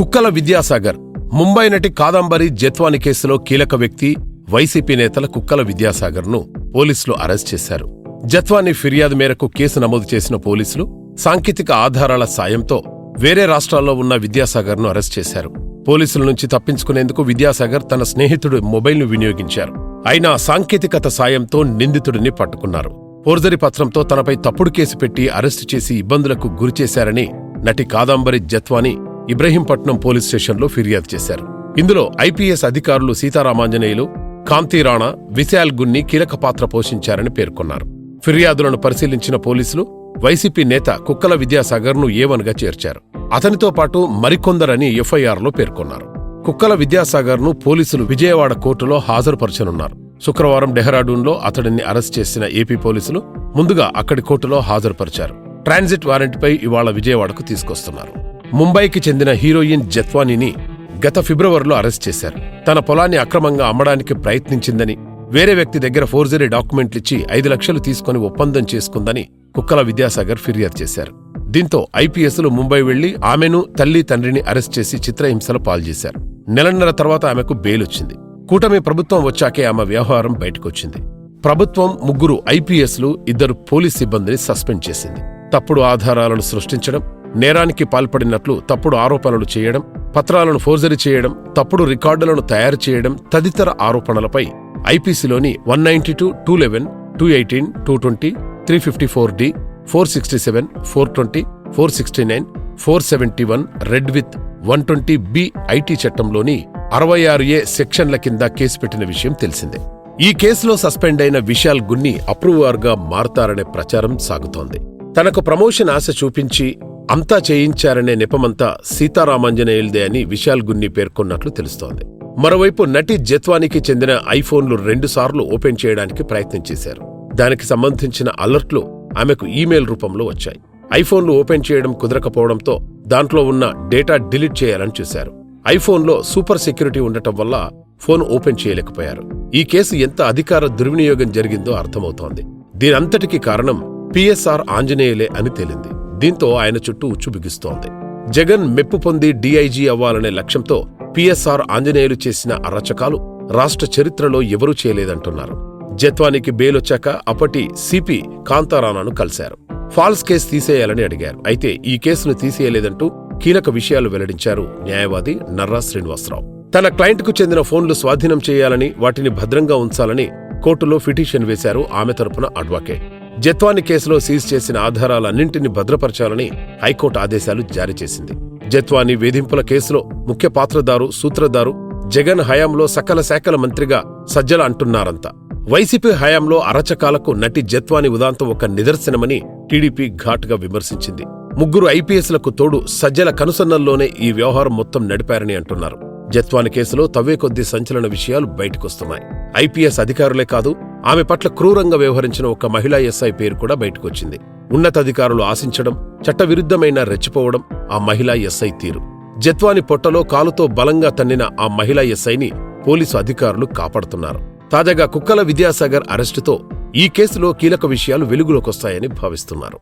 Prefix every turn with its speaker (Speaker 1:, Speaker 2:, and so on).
Speaker 1: కుక్కల విద్యాసాగర్. ముంబై నటి కాదంబరి జత్వాని కేసులో కీలక వ్యక్తి వైసీపీ నేతల కుక్కల విద్యాసాగర్ను పోలీసులు అరెస్ట్ చేశారు. జత్వాని ఫిర్యాదు మేరకు కేసు నమోదు చేసిన పోలీసులు సాంకేతిక ఆధారాల సాయంతో వేరే రాష్ట్రాల్లో ఉన్న విద్యాసాగర్ను అరెస్ట్ చేశారు. పోలీసుల నుంచి తప్పించుకునేందుకు విద్యాసాగర్ తన స్నేహితుడు మొబైల్ను వినియోగించారు. అయినా సాంకేతికత సాయంతో నిందితుడిని పట్టుకున్నారు. ఫోర్జరీ పత్రంతో తనపై తప్పుడు కేసు పెట్టి అరెస్టు చేసి ఇబ్బందులకు గురిచేశారని నటి కాదంబరి జత్వాని ఇబ్రహీంపట్నం పోలీస్ స్టేషన్లో ఫిర్యాదు చేశారు. ఇందులో ఐపీఎస్ అధికారులు సీతారామాంజనేయులు కాంతిరాణా విశాల్ గున్ని కీలక పాత్ర పోషించారని పేర్కొన్నారు. ఫిర్యాదులను పరిశీలించిన పోలీసులు వైసీపీ నేత కుక్కల విద్యాసాగర్ను ఏవన్గా చేర్చారు. అతనితో పాటు మరికొందరని ఎఫ్ఐఆర్లో పేర్కొన్నారు. కుక్కల విద్యాసాగర్ను పోలీసులు విజయవాడ కోర్టులో హాజరుపరచనున్నారు. శుక్రవారం డెహ్రాడూన్లో అతడిని అరెస్ట్ చేసిన ఏపీ పోలీసులు ముందుగా అక్కడి కోర్టులో హాజరుపరిచారు. ట్రాన్సిట్ వారెంట్పై ఇవాళ విజయవాడకు తీసుకొస్తున్నారు. ముంబైకి చెందిన హీరోయిన్ జత్వానీని గత ఫిబ్రవరిలో అరెస్ట్ చేశారు. తన పొలాన్ని అక్రమంగా అమ్మడానికి ప్రయత్నించిందని వేరే వ్యక్తి దగ్గర ఫోర్జరీ డాక్యుమెంట్లిచ్చి ఐదు లక్షలు తీసుకుని ఒప్పందం చేసుకుందని కుక్కల విద్యాసాగర్ ఫిర్యాదు చేశారు. దీంతో ఐపీఎస్లు ముంబై వెళ్ళి ఆమెను తల్లి తండ్రిని అరెస్ట్ చేసి చిత్రహింసలు పాల్చేశారు నెలన్నర తర్వాత ఆమెకు బెయిలొచ్చింది. కూటమి ప్రభుత్వం వచ్చాకే ఆమె వ్యవహారం బయటకొచ్చింది. ప్రభుత్వం ముగ్గురు ఐపీఎస్లు ఇద్దరు పోలీస్ సిబ్బందిని సస్పెండ్ చేసింది. తప్పుడు ఆధారాలను సృష్టించడం నేరానికి పాల్పడినట్లు తప్పుడు ఆరోపణలు చేయడం పత్రాలను ఫోర్జరీ చేయడం తప్పుడు రికార్డులను తయారు చేయడం తదితర ఆరోపణలపై ఐపీసీలోని one ninety two two eleven two eighteen two twenty three fifty four D four sixty seven four twenty four sixty nine four seventy one read with one twenty B IT చట్టంలోని అరవై ఆరు ఏ సెక్షన్ల కింద కేసు పెట్టిన విషయం తెలిసిందే. ఈ కేసులో సస్పెండ్ అయిన విశాల్ గున్ని అప్రూవర్గా మారతారనే ప్రచారం సాగుతోంది. తనకు ప్రమోషన్ ఆశ చూపించి అంతా చేయించారనే నెపమంతా సీతారామాంజనేయులదే అని విశాల్ గున్ని పేర్కొన్నట్లు తెలుస్తోంది. మరోవైపు నటి జత్వానికి చెందిన ఐఫోన్లు రెండుసార్లు ఓపెన్ చేయడానికి ప్రయత్నం చేశారు. దానికి సంబంధించిన అలర్ట్లు ఆమెకు ఈమెయిల్ రూపంలో వచ్చాయి. ఐఫోన్లు ఓపెన్ చేయడం కుదరకపోవడంతో దాంట్లో ఉన్న డేటా డిలీట్ చేయాలని చూశారు. ఐఫోన్లో సూపర్ సెక్యూరిటీ ఉండటం వల్ల ఫోన్ ఓపెన్ చేయలేకపోయారు. ఈ కేసు ఎంత అధికార దుర్వినియోగం జరిగిందో అర్థమవుతోంది. దీనంతటికీ కారణం పిఎస్ఆర్ ఆంజనేయులే అని తేలింది. దీంతో ఆయన చుట్టూ ఉచ్చు బిగుస్తోంది. జగన్ మెప్పు పొంది డీఐజీ అవ్వాలనే లక్ష్యంతో పిఎస్ఆర్ ఆంజనేయులు చేసిన అరచకాలు రాష్ట్ర చరిత్రలో ఎవరూ చేయలేదంటున్నారు. జత్వానికి బెయిలొచ్చాక అప్పటి సిపి కాంతారానాను కలిశారు. ఫాల్స్ కేసు తీసేయాలని అడిగారు. అయితే ఈ కేసును తీసేయలేదంటూ కీలక విషయాలు వెల్లడించారు న్యాయవాది నర్రా శ్రీనివాసరావు. తన క్లయింట్కు చెందిన ఫోన్లు స్వాధీనం చేయాలని వాటిని భద్రంగా ఉంచాలని కోర్టులో పిటిషన్ వేశారు ఆమె తరపున అడ్వకేట్. జత్వాని కేసులో సీజ్ చేసిన ఆధారాలన్నింటినీ భద్రపరచాలని హైకోర్టు ఆదేశాలు జారీ చేసింది. జత్వాని వేధింపుల కేసులో ముఖ్య పాత్రదారు సూత్రధారు జగన్ హయాంలో సకల శాఖల మంత్రిగా సజ్జల అంటున్నారంతా వైసీపీ హయాంలో అరచకాలకు నటి జత్వాని ఉదాంతం ఒక నిదర్శనమని టీడీపీ ఘాటుగా విమర్శించింది. ముగ్గురు ఐపీఎస్లకు తోడు సజ్జల కనుసన్నల్లోనే ఈ వ్యవహారం మొత్తం నడిపారని అంటున్నారు. జత్వాని కేసులో తవ్వే కొద్ది సంచలన విషయాలు బయటకొస్తున్నాయి. ఐపీఎస్ అధికారులే కాదు ఆమె పట్ల క్రూరంగా వ్యవహరించిన ఒక మహిళా ఎస్ఐ పేరు కూడా బయటకొచ్చింది. ఉన్నతాధికారులు ఆశించడం చట్టవిరుద్ధమైన రెచ్చిపోవడం ఆ మహిళా ఎస్ఐ తీరు. జత్వాని పొట్టలో కాలుతో బలంగా తన్నిన ఆ మహిళా ఎస్ఐని పోలీసు అధికారులు కాపాడుతున్నారు. తాజాగా కుక్కల విద్యాసాగర్ అరెస్టుతో ఈ కేసులో కీలక విషయాలు వెలుగులోకొస్తాయని భావిస్తున్నారు.